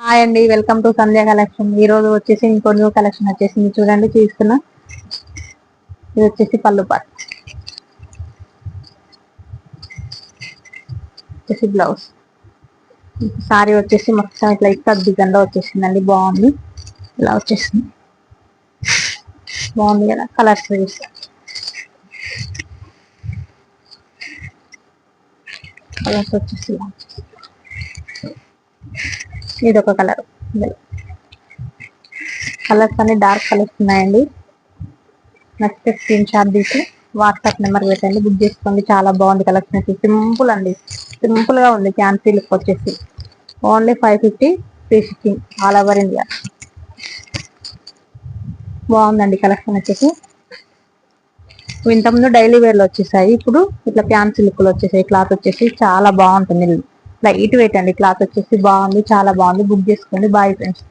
Hi అండి welcome to Sandhya collection. ఈ రోజు వచ్చేసి ఇంకో న్యూ కలెక్షన్ వచ్చేసింది. చూడండి తీసుకున్నా ఇది వచ్చేసి పళ్ళు పాట్. వచ్చేసి బ్లౌజ్ సారీ వచ్చేసి మొత్తం ఇట్లా ఇక్కడ దిగంగా వచ్చేసిందండి. బాగుంది. ఇలా వచ్చేసింది. బాగుంది కదా కలర్స్ చూస్తే కలర్స్ వచ్చేసి ఇలా. వచ్చేసి. ఇది ఒక కలర్. కలర్స్ అన్ని డార్క్ కలర్స్ ఉన్నాయండి. నచ్చితే స్క్రీన్ షాట్ తీసి వాట్సాప్ నెంబర్ పెట్టండి. బుక్ చేసుకోండి. చాలా బాగుంది కలెక్షన్ వచ్చి సింపుల్ అండి. సింపుల్గా ఉంది. క్యాన్సీ లుక్ వచ్చేసి. Only five fifty three fifty all over India. బాగుందండి కలెక్షన్ వచ్చేసి ఇంతకుముందు డైలీ వేర్లు వచ్చేసాయి. ఇప్పుడు ఇట్లా ఫ్యాన్సీ లుక్లో వచ్చేసాయి. క్లాత్ వచ్చేసి చాలా బాగుంటుంది. లైట్ వెయిట్ అండి. క్లాత్ వచ్చేసి బాగుంది చాలా బాగుంది. బుక్ చేసుకోండి. Bye friends.